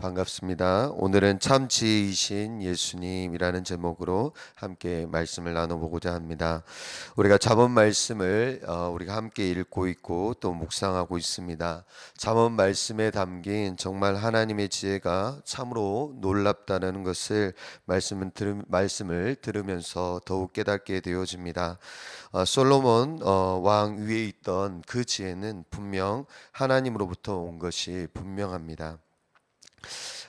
반갑습니다. 오늘은 참 지혜이신 예수님이라는 제목으로 함께 말씀을 나눠보고자 합니다. 우리가 잠언 말씀을 어, 우리가 함께 읽고 있고 또 묵상하고 있습니다. 잠언 말씀에 담긴 정말 하나님의 지혜가 참으로 놀랍다는 것을 말씀을, 들으, 말씀을 들으면서 더욱 깨닫게 되어집니다. 어, 솔로몬 어, 왕 위에 있던 그 지혜는 분명 하나님으로부터 온 것이 분명합니다.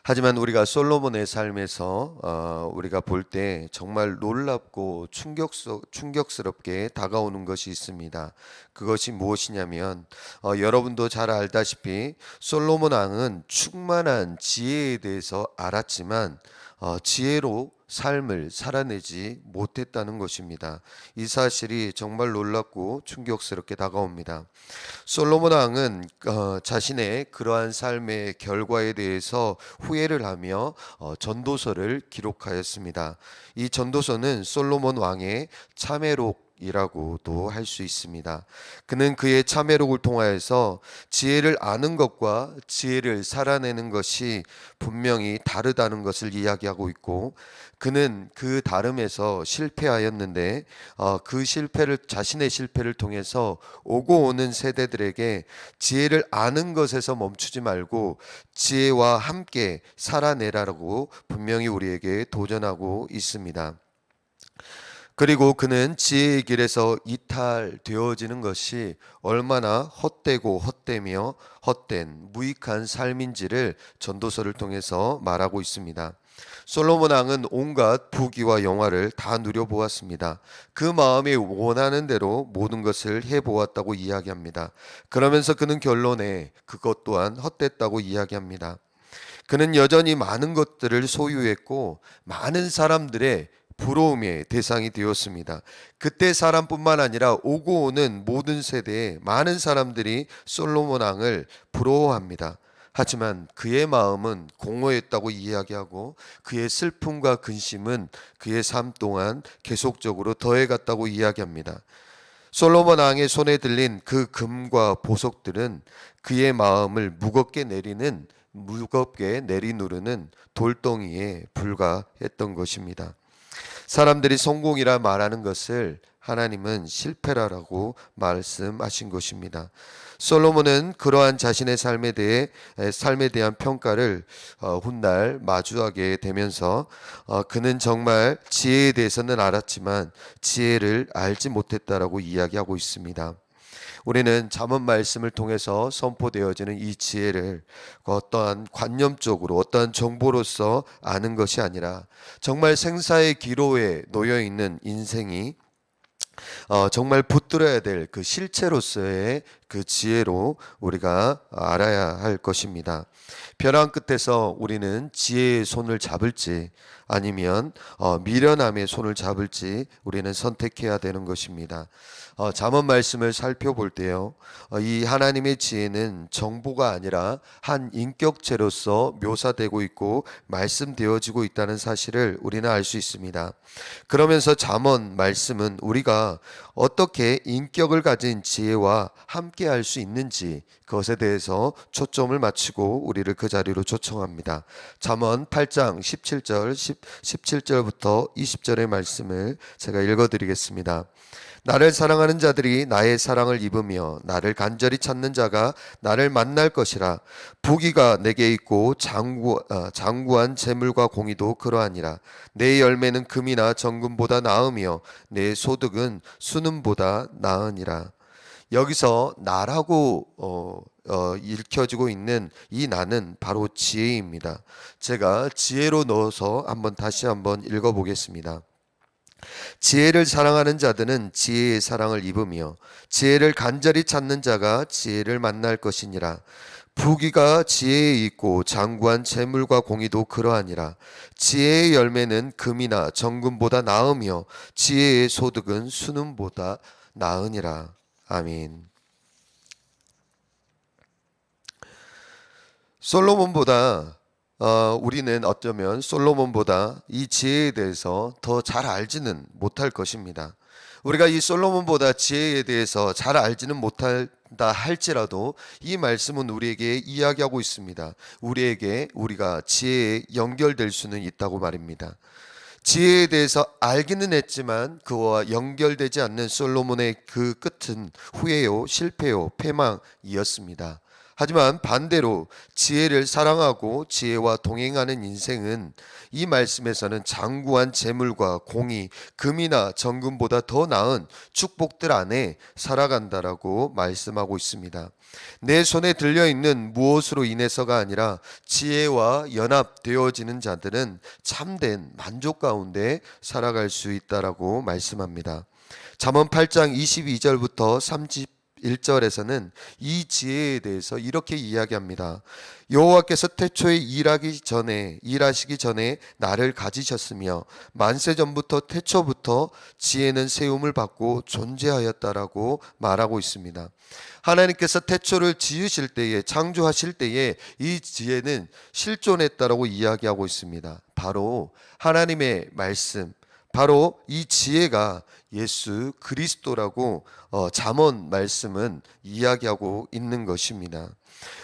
하지만 우리가 솔로몬의 삶에서 어, 우리가 볼 때 정말 놀랍고 충격스, 충격스럽게 다가오는 것이 있습니다. 그것이 무엇이냐면 어, 여러분도 잘 알다시피 솔로몬 왕은 충만한 지혜에 대해서 알았지만 어, 지혜로 삶을 살아내지 못했다는 것입니다. 이 사실이 정말 놀랍고 충격스럽게 다가옵니다. 솔로몬 왕은 어, 자신의 그러한 삶의 결과에 대해서 후회를 하며 어, 전도서를 기록하였습니다. 이 전도서는 솔로몬 왕의 참회록 이라고도 할 수 있습니다. 그는 그의 참회록을 통하여서 지혜를 아는 것과 지혜를 살아내는 것이 분명히 다르다는 것을 이야기하고 있고 그는 그 다름에서 실패하였는데 어, 그 실패를 자신의 실패를 통해서 오고 오는 세대들에게 지혜를 아는 것에서 멈추지 말고 지혜와 함께 살아내라고 분명히 우리에게 도전하고 있습니다. 그리고 그는 지혜의 길에서 이탈되어지는 것이 얼마나 헛되고 헛되며 헛된 무익한 삶인지를 전도서를 통해서 말하고 있습니다. 솔로몬 왕은 온갖 부귀와 영화를 다 누려보았습니다. 그 마음이 원하는 대로 모든 것을 해보았다고 이야기합니다. 그러면서 그는 결론에 그것 또한 헛됐다고 이야기합니다. 그는 여전히 많은 것들을 소유했고 많은 사람들의 부러움의 대상이 되었습니다. 그때 사람뿐만 아니라 오고 오는 모든 세대의 많은 사람들이 솔로몬 왕을 부러워합니다. 하지만 그의 마음은 공허했다고 이야기하고 그의 슬픔과 근심은 그의 삶 동안 계속적으로 더해갔다고 이야기합니다. 솔로몬 왕의 손에 들린 그 금과 보석들은 그의 마음을 무겁게 내리는 무겁게 내리누르는 돌덩이에 불과했던 것입니다. 사람들이 성공이라 말하는 것을 하나님은 실패라라고 말씀하신 것입니다. 솔로몬은 그러한 자신의 삶에 대해 삶에 대한 평가를 어, 훗날 마주하게 되면서 어, 그는 정말 지혜에 대해서는 알았지만 지혜를 알지 못했다라고 이야기하고 있습니다. 우리는 잠언 말씀을 통해서 선포되어지는 이 지혜를 어떠한 관념적으로 어떠한 정보로서 아는 것이 아니라 정말 생사의 기로에 놓여 있는 인생이 어, 정말 붙들어야 될 그 실체로서의 그 지혜로 우리가 알아야 할 것입니다. 벼랑 끝에서 우리는 지혜의 손을 잡을지 아니면 어, 미련함의 손을 잡을지 우리는 선택해야 되는 것입니다. 어, 잠언 말씀을 살펴볼 때요, 어, 이 하나님의 지혜는 정보가 아니라 한 인격체로서 묘사되고 있고 말씀되어지고 있다는 사실을 우리는 알 수 있습니다. 그러면서 잠언 말씀은 우리가 어떻게 인격을 가진 지혜와 함께 할 수 있는지 그것에 대해서 초점을 맞추고 우리를 그 자리로 초청합니다. 잠언 8장 17절 10, 17절부터 20절의 말씀을 제가 읽어 드리겠습니다. 나를 사랑하는 자들이 나의 사랑을 입으며 나를 간절히 찾는 자가 나를 만날 것이라 부귀가 내게 있고 장구, 어, 장구한 재물과 공의도 그러하니라 내 열매는 금이나 정금보다 나으며 내 소득은 수능보다 나으니라 여기서 나라고 어, 어, 읽혀지고 있는 이 나는 바로 지혜입니다. 제가 지혜로 넣어서 한번 다시 한번 읽어보겠습니다. 지혜를 사랑하는 자들은 지혜의 사랑을 입으며 지혜를 간절히 찾는 자가 지혜를 만날 것이니라. 부귀가 지혜에 있고 장구한 재물과 공의도 그러하니라. 지혜의 열매는 금이나 정금보다 나으며 지혜의 소득은 수능보다 나으니라. 아멘. 솔로몬보다 어, 우리는 어쩌면 솔로몬보다 이 지혜에 대해서 더 잘 알지는 못할 것입니다. 우리가 이 솔로몬보다 지혜에 대해서 잘 알지는 못한다 할지라도 이 말씀은 우리에게 이야기하고 있습니다. 우리에게 우리가 지혜에 연결될 수는 있다고 말입니다. 지혜에 대해서 알기는 했지만 그와 연결되지 않는 솔로몬의 그 끝은 후회요, 실패요, 패망이었습니다. 하지만 반대로 지혜를 사랑하고 지혜와 동행하는 인생은 이 말씀에서는 장구한 재물과 공의, 금이나 정금보다 더 나은 축복들 안에 살아간다라고 말씀하고 있습니다. 내 손에 들려 있는 무엇으로 인해서가 아니라 지혜와 연합되어지는 자들은 참된 만족 가운데 살아갈 수 있다라고 말씀합니다. 잠언 8장 22절부터 30 1절에서는 이 지혜에 대해서 이렇게 이야기합니다. 여호와께서 태초에 일하기 전에 일하시기 전에 나를 가지셨으며 만세 전부터 태초부터 지혜는 세움을 받고 존재하였다라고 말하고 있습니다. 하나님께서 태초를 지으실 때에 창조하실 때에 이 지혜는 실존했다라고 이야기하고 있습니다. 바로 하나님의 말씀 바로 이 지혜가 예수 그리스도라고 어, 잠언 말씀은 이야기하고 있는 것입니다.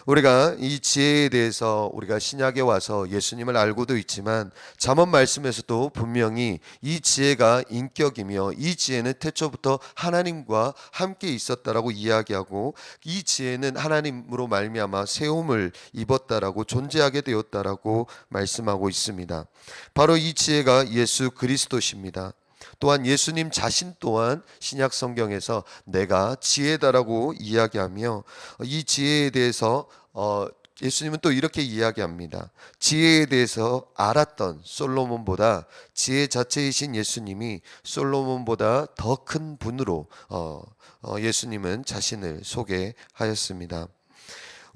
우리가 이 지혜에 대해서 우리가 신약에 와서 예수님을 알고도 있지만 잠언 말씀에서도 분명히 이 지혜가 인격이며 이 지혜는 태초부터 하나님과 함께 있었다라고 이야기하고 이 지혜는 하나님으로 말미암아 세움을 입었다라고 존재하게 되었다라고 말씀하고 있습니다. 바로 이 지혜가 예수 그리스도십니다. 또한 예수님 자신 또한 신약 성경에서 내가 지혜다라고 이야기하며 이 지혜에 대해서 어 예수님은 또 이렇게 이야기합니다. 지혜에 대해서 알았던 솔로몬보다 지혜 자체이신 예수님이 솔로몬보다 더 큰 분으로 어, 어, 예수님은 자신을 소개하였습니다.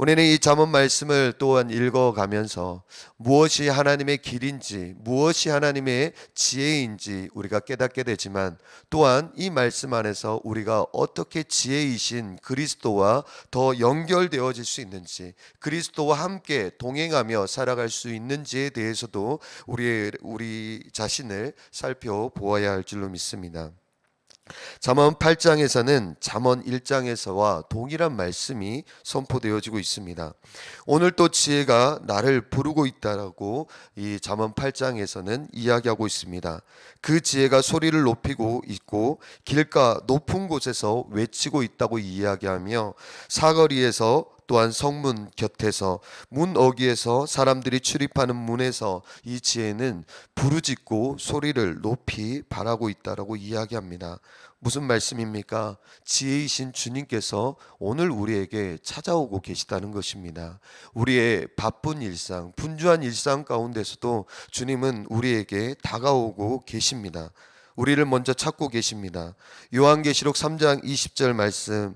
우리는 이 잠언 말씀을 또한 읽어가면서 무엇이 하나님의 길인지 무엇이 하나님의 지혜인지 우리가 깨닫게 되지만 또한 이 말씀 안에서 우리가 어떻게 지혜이신 그리스도와 더 연결되어질 수 있는지 그리스도와 함께 동행하며 살아갈 수 있는지에 대해서도 우리 우리 자신을 살펴보아야 할 줄로 믿습니다. 잠언 8장에서는 잠언 1장에서와 동일한 말씀이 선포되어지고 있습니다. 오늘 또 지혜가 나를 부르고 있다라고 이 잠언 8장에서는 이야기하고 있습니다. 그 지혜가 소리를 높이고 있고 길가 높은 곳에서 외치고 있다고 이야기하며 사거리에서 또한 성문 곁에서 문 어귀에서 사람들이 출입하는 문에서 이 지혜는 부르짖고 소리를 높이 바라고 있다라고 이야기합니다. 무슨 말씀입니까? 지혜이신 주님께서 오늘 우리에게 찾아오고 계시다는 것입니다. 우리의 바쁜 일상, 분주한 일상 가운데서도 주님은 우리에게 다가오고 계십니다. 우리를 먼저 찾고 계십니다. 요한계시록 3장 20절 말씀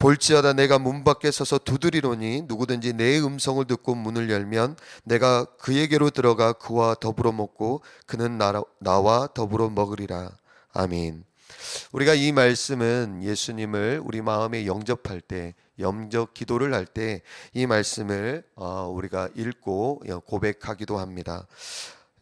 볼지어다 내가 문 밖에 서서 두드리노니 누구든지 내 음성을 듣고 문을 열면 내가 그에게로 들어가 그와 더불어 먹고 그는 나, 나와 더불어 먹으리라. 아멘. 우리가 이 말씀은 예수님을 우리 마음에 영접할 때 영접 기도를 할 때 이 말씀을 어, 우리가 읽고 고백하기도 합니다.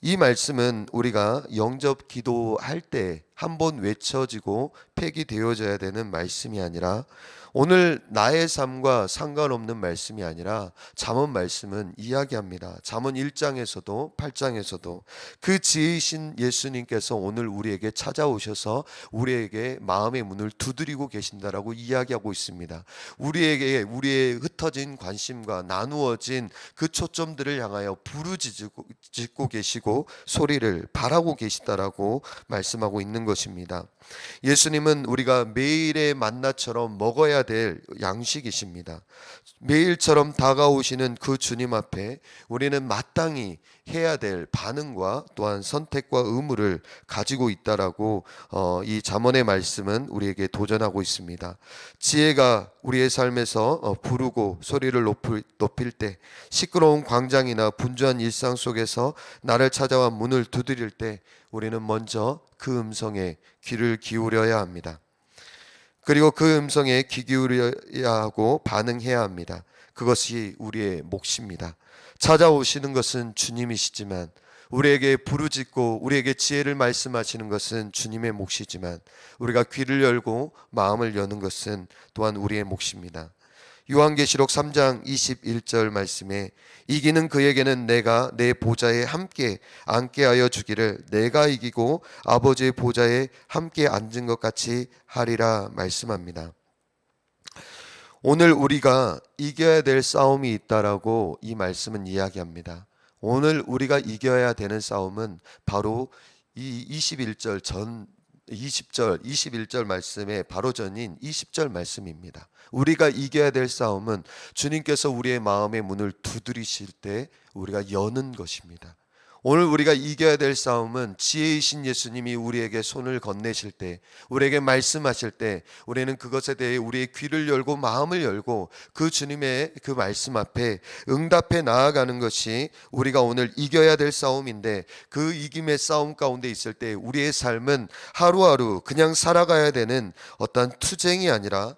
이 말씀은 우리가 영접 기도할 때 한 번 외쳐지고 폐기되어져야 되는 말씀이 아니라 오늘 나의 삶과 상관없는 말씀이 아니라 잠언 말씀은 이야기합니다. 잠언 1장에서도 8장에서도 그 지으신 예수님께서 오늘 우리에게 찾아오셔서 우리에게 마음의 문을 두드리고 계신다라고 이야기하고 있습니다. 우리에게 우리의 흩어진 관심과 나누어진 그 초점들을 향하여 부르짖고 계시고 소리를 바라고 계시다라고 말씀하고 있는 것입니다. 예수님은 우리가 매일의 만나처럼 먹어 야 될 양식이십니다. 매일처럼 다가오시는 그 주님 앞에 우리는 마땅히 해야 될 반응과 또한 선택과 의무를 가지고 있다라고 어, 이 잠언의 말씀은 우리에게 도전하고 있습니다. 지혜가 우리의 삶에서 어, 부르고 소리를 높일, 높일 때 시끄러운 광장이나 분주한 일상 속에서 나를 찾아와 문을 두드릴 때 우리는 먼저 그 음성에 귀를 기울여야 합니다. 그리고 그 음성에 귀 기울여야 하고 반응해야 합니다. 그것이 우리의 몫입니다. 찾아오시는 것은 주님이시지만 우리에게 부르짖고 우리에게 지혜를 말씀하시는 것은 주님의 몫이지만 우리가 귀를 열고 마음을 여는 것은 또한 우리의 몫입니다. 요한계시록 3장 21절 말씀에 이기는 그에게는 내가 내 보좌에 함께 앉게 하여 주기를 내가 이기고 아버지의 보좌에 함께 앉은 것 같이 하리라 말씀합니다. 오늘 우리가 이겨야 될 싸움이 있다라고 이 말씀은 이야기합니다. 오늘 우리가 이겨야 되는 싸움은 바로 이 21절 전 20절 21절 말씀의 바로 전인 20절 말씀입니다. 우리가 이겨야 될 싸움은 주님께서 우리의 마음의 문을 두드리실 때 우리가 여는 것입니다. 오늘 우리가 이겨야 될 싸움은 지혜이신 예수님이 우리에게 손을 건네실 때, 우리에게 말씀하실 때, 우리는 그것에 대해 우리의 귀를 열고 마음을 열고 그 주님의 그 말씀 앞에 응답해 나아가는 것이 우리가 오늘 이겨야 될 싸움인데 그 이김의 싸움 가운데 있을 때 우리의 삶은 하루하루 그냥 살아가야 되는 어떤 투쟁이 아니라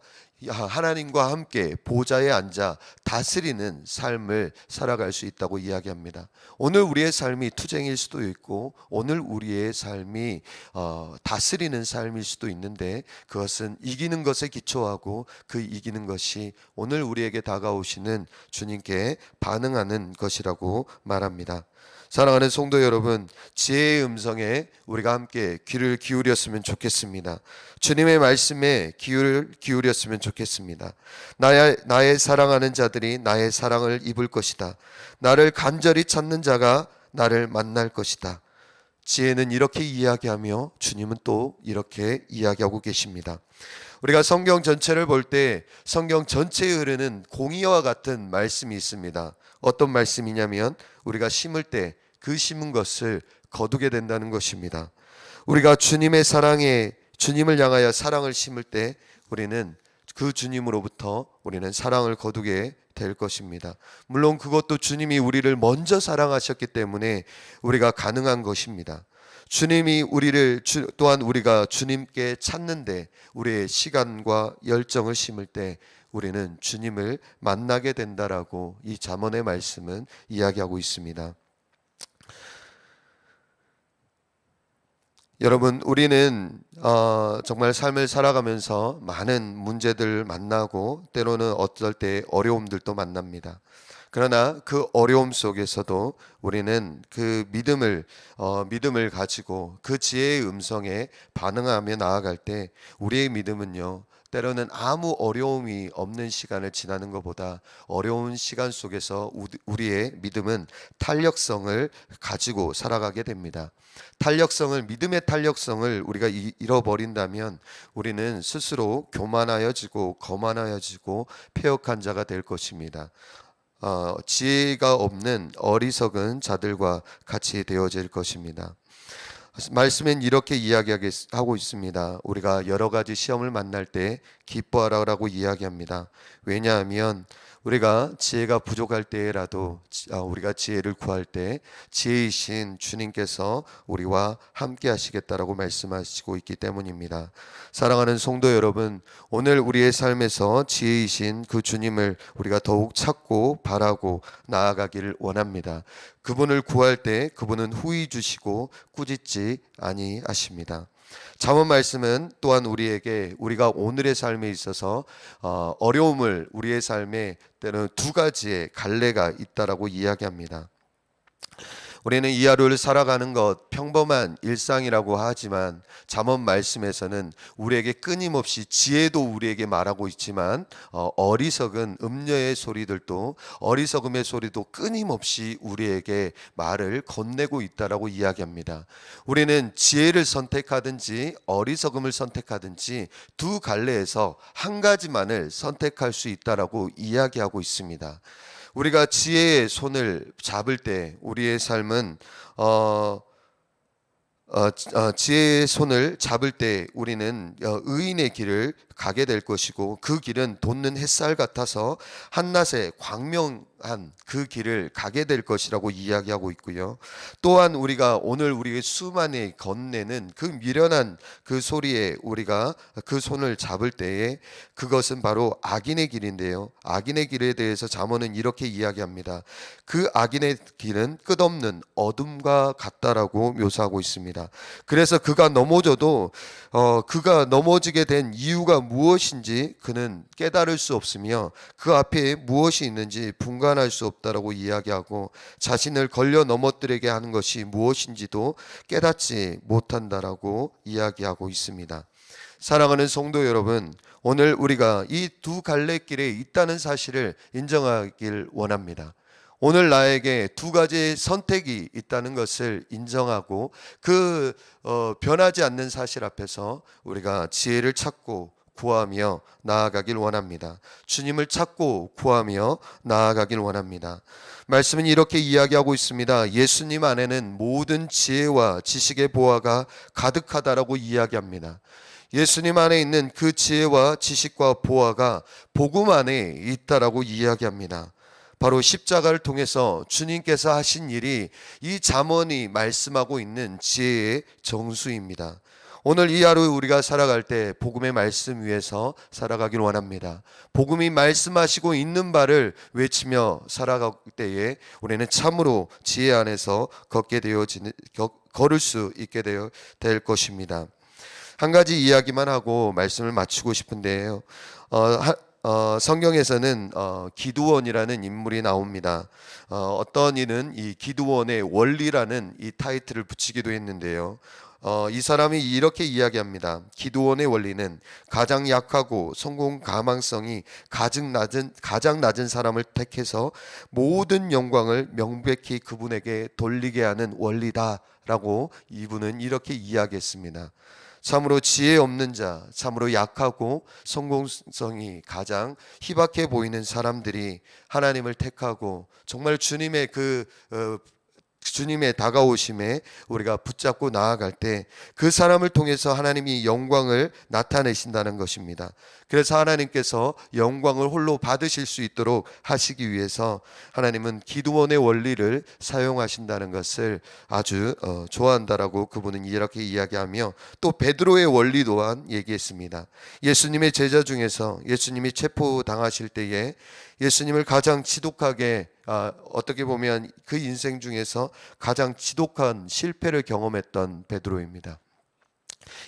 하나님과 함께 보좌에 앉아 다스리는 삶을 살아갈 수 있다고 이야기합니다. 오늘 우리의 삶이 투쟁일 수도 있고 오늘 우리의 삶이 어, 다스리는 삶일 수도 있는데 그것은 이기는 것에 기초하고 그 이기는 것이 오늘 우리에게 다가오시는 주님께 반응하는 것이라고 말합니다. 사랑하는 성도 여러분, 지혜의 음성에 우리가 함께 귀를 기울였으면 좋겠습니다. 주님의 말씀에 귀를 기울였으면 좋겠습니다. 나의, 나의 사랑하는 자들이 나의 사랑을 입을 것이다. 나를 간절히 찾는 자가 나를 만날 것이다. 지혜는 이렇게 이야기하며 주님은 또 이렇게 이야기하고 계십니다. 우리가 성경 전체를 볼 때 성경 전체에 흐르는 공의와 같은 말씀이 있습니다. 어떤 말씀이냐면 우리가 심을 때 그 심은 것을 거두게 된다는 것입니다. 우리가 주님의 사랑에 주님을 향하여 사랑을 심을 때 우리는 그 주님으로부터 우리는 사랑을 거두게 될 것입니다. 물론 그것도 주님이 우리를 먼저 사랑하셨기 때문에 우리가 가능한 것입니다. 주님이 우리를 주, 또한 우리가 주님께 찾는데 우리의 시간과 열정을 심을 때 우리는 주님을 만나게 된다라고 이 잠언의 말씀은 이야기하고 있습니다. 여러분, 우리는 어, 정말 삶을 살아가면서 많은 문제들 만나고 때로는 어떨 때 어려움들도 만납니다. 그러나 그 어려움 속에서도 우리는 그 믿음을 어, 믿음을 가지고 그 지혜의 음성에 반응하며 나아갈 때 우리의 믿음은요 때로는 아무 어려움이 없는 시간을 지나는 것보다 어려운 시간 속에서 우리의 믿음은 탄력성을 가지고 살아가게 됩니다. 탄력성을 믿음의 탄력성을 우리가 잃어버린다면 우리는 스스로 교만하여지고 거만하여지고 폐역한 자가 될 것입니다. 어, 지혜가 없는 어리석은 자들과 같이 되어질 것입니다. 말씀엔 이렇게 이야기하고 있습니다. 우리가 여러 가지 시험을 만날 때 기뻐하라고 이야기합니다. 왜냐하면 우리가 지혜가 부족할 때라도 아, 우리가 지혜를 구할 때 지혜이신 주님께서 우리와 함께 하시겠다라고 말씀하시고 있기 때문입니다. 사랑하는 성도 여러분, 오늘 우리의 삶에서 지혜이신 그 주님을 우리가 더욱 찾고 바라고 나아가기를 원합니다. 그분을 구할 때 그분은 후히 주시고 꾸짖지 아니하십니다. 잠언 말씀은 또한 우리에게 우리가 오늘의 삶에 있어서 어, 어려움을 우리의 삶에 때는 두 가지의 갈래가 있다라고 이야기합니다. 우리는 이 하루를 살아가는 것 평범한 일상이라고 하지만 잠언 말씀에서는 우리에게 끊임없이 지혜도 우리에게 말하고 있지만 어, 어리석은 음녀의 소리들도 어리석음의 소리도 끊임없이 우리에게 말을 건네고 있다라고 이야기합니다. 우리는 지혜를 선택하든지 어리석음을 선택하든지 두 갈래에서 한 가지만을 선택할 수 있다라고 이야기하고 있습니다. 우리가 지혜의 손을 잡을 때 우리의 삶은 어, 어, 지- 어, 지혜의 손을 잡을 때 우리는 어, 의인의 길을 가게 될 것이고 그 길은 돋는 햇살 같아서 한낮에 광명한 그 길을 가게 될 것이라고 이야기하고 있고요. 또한 우리가 오늘 우리의 수만이 건네는 그 미련한 그 소리에 우리가 그 손을 잡을 때에 그것은 바로 악인의 길인데요. 악인의 길에 대해서 잠언은 이렇게 이야기합니다. 그 악인의 길은 끝없는 어둠과 같다라고 묘사하고 있습니다. 그래서 그가 넘어져도 어, 그가 넘어지게 된 이유가 무엇인지 그는 깨달을 수 없으며 그 앞에 무엇이 있는지 분간할 수 없다라고 이야기하고 자신을 걸려 넘어뜨리게 하는 것이 무엇인지도 깨닫지 못한다라고 이야기하고 있습니다. 사랑하는 성도 여러분, 오늘 우리가 이 두 갈래 길에 있다는 사실을 인정하길 원합니다. 오늘 나에게 두 가지의 선택이 있다는 것을 인정하고 그 어, 변하지 않는 사실 앞에서 우리가 지혜를 찾고 구하며 나아가길 원합니다. 주님을 찾고 구하며 나아가길 원합니다. 말씀은 이렇게 이야기하고 있습니다. 예수님 안에는 모든 지혜와 지식의 보화가 가득하다라고 이야기합니다. 예수님 안에 있는 그 지혜와 지식과 보화가 복음 안에 있다라고 이야기합니다. 바로 십자가를 통해서 주님께서 하신 일이 이 잠언이 말씀하고 있는 지혜의 정수입니다. 오늘 이 하루 우리가 살아갈 때 복음의 말씀 위에서 살아가길 원합니다. 복음이 말씀하시고 있는 바를 외치며 살아갈 때에 우리는 참으로 지혜 안에서 걷게 되어지는 겨- 걸을 수 있게 되어 될 것입니다. 한 가지 이야기만 하고 말씀을 마치고 싶은데요. 어, 하- 어, 성경에서는 어, 기두원이라는 인물이 나옵니다. 어, 어떤 이는 이 기두원의 원리라는 이 타이틀을 붙이기도 했는데요. 어, 이 사람이 이렇게 이야기합니다. 기도원의 원리는 가장 약하고 성공 가망성이 가장 낮은 가장 낮은 사람을 택해서 모든 영광을 명백히 그분에게 돌리게 하는 원리다 라고 이분은 이렇게 이야기했습니다. 참으로 지혜 없는 자, 참으로 약하고 성공성이 가장 희박해 보이는 사람들이 하나님을 택하고 정말 주님의 그 어, 주님의 다가오심에 우리가 붙잡고 나아갈 때 그 사람을 통해서 하나님이 영광을 나타내신다는 것입니다. 그래서 하나님께서 영광을 홀로 받으실 수 있도록 하시기 위해서 하나님은 기도원의 원리를 사용하신다는 것을 아주 어, 좋아한다라고 그분은 이렇게 이야기하며 또 베드로의 원리 또한 얘기했습니다. 예수님의 제자 중에서 예수님이 체포 당하실 때에 예수님을 가장 지독하게 아, 어떻게 보면 그 인생 중에서 가장 지독한 실패를 경험했던 베드로입니다.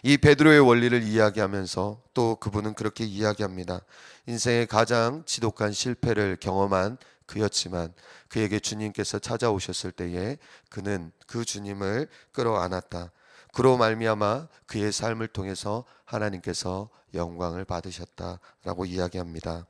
이 베드로의 원리를 이야기하면서 또 그분은 그렇게 이야기합니다. 인생의 가장 지독한 실패를 경험한 그였지만 그에게 주님께서 찾아오셨을 때에 그는 그 주님을 끌어안았다. 그로 말미암아 그의 삶을 통해서 하나님께서 영광을 받으셨다라고 이야기합니다.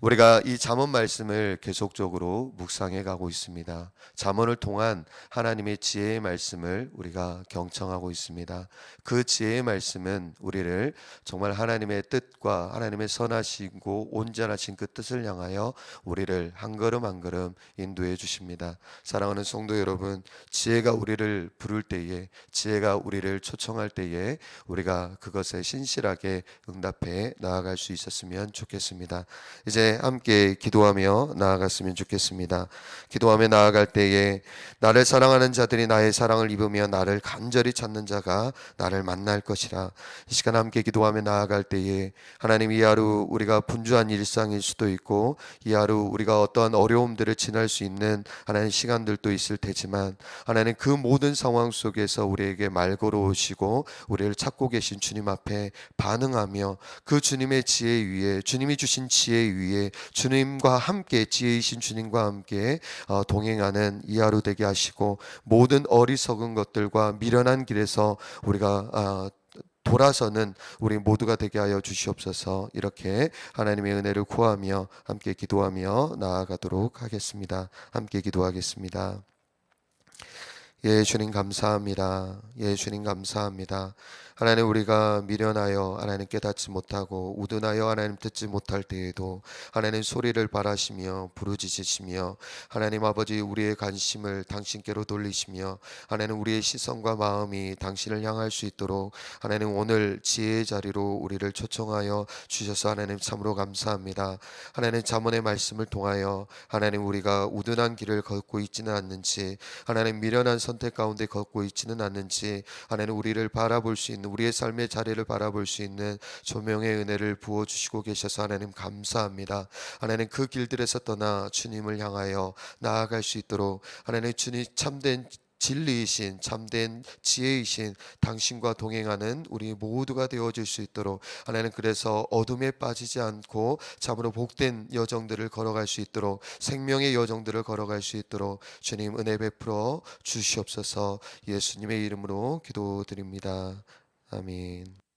우리가 이 잠언 말씀을 계속적으로 묵상해 가고 있습니다. 잠언을 통한 하나님의 지혜의 말씀을 우리가 경청하고 있습니다. 그 지혜의 말씀은 우리를 정말 하나님의 뜻과 하나님의 선하시고 온전하신 그 뜻을 향하여 우리를 한 걸음 한 걸음 인도해 주십니다. 사랑하는 성도 여러분, 지혜가 우리를 부를 때에 지혜가 우리를 초청할 때에 우리가 그것에 신실하게 응답해 나아갈 수 있었으면 좋겠습니다. 이제 함께 기도하며 나아갔으면 좋겠습니다. 기도하며 나아갈 때에 나를 사랑하는 자들이 나의 사랑을 입으며 나를 간절히 찾는 자가 나를 만날 것이라. 이 시간 함께 기도하며 나아갈 때에 하나님 이 하루 우리가 분주한 일상일 수도 있고 이 하루 우리가 어떠한 어려움들을 지날 수 있는 하나님 시간들도 있을 테지만 하나님 그 모든 상황 속에서 우리에게 말 걸어 오시고 우리를 찾고 계신 주님 앞에 반응하며 그 주님의 지혜 위에 주님이 주신 지혜 위에 주님과 함께 지혜이신 주님과 함께 어, 동행하는 이 하루 되게 하시고 모든 어리석은 것들과 미련한 길에서 우리가 아, 돌아서는 우리 모두가 되게 하여 주시옵소서 이렇게 하나님의 은혜를 구하며 함께 기도하며 나아가도록 하겠습니다. 함께 기도하겠습니다. 예 주님 감사합니다. 예 주님 감사합니다. 하나님 우리가 미련하여 하나님 깨닫지 못하고 우둔하여 하나님 듣지 못할 때에도 하나님 소리를 바라시며 부르짖으시며 하나님 아버지 우리의 관심을 당신께로 돌리시며 하나님 우리의 시선과 마음이 당신을 향할 수 있도록 하나님 오늘 지혜의 자리로 우리를 초청하여 주셔서 하나님 참으로 감사합니다. 하나님 자문의 말씀을 통하여 하나님 우리가 우둔한 길을 걷고 있지는 않는지 하나님 미련한 선택 가운데 걷고 있지는 않는지 하나님 우리를 바라볼 수 있는 우리의 삶의 자리를 바라볼 수 있는 조명의 은혜를 부어 주시고 계셔서 하나님 감사합니다. 하나님 그 길들에서 떠나 주님을 향하여 나아갈 수 있도록 하나님 주님 참된 진리이신 참된 지혜이신 당신과 동행하는 우리 모두가 되어질 수 있도록 하나님 그래서 어둠에 빠지지 않고 참으로 복된 여정들을 걸어갈 수 있도록 생명의 여정들을 걸어갈 수 있도록 주님 은혜 베풀어 주시옵소서 예수님의 이름으로 기도드립니다. 아멘.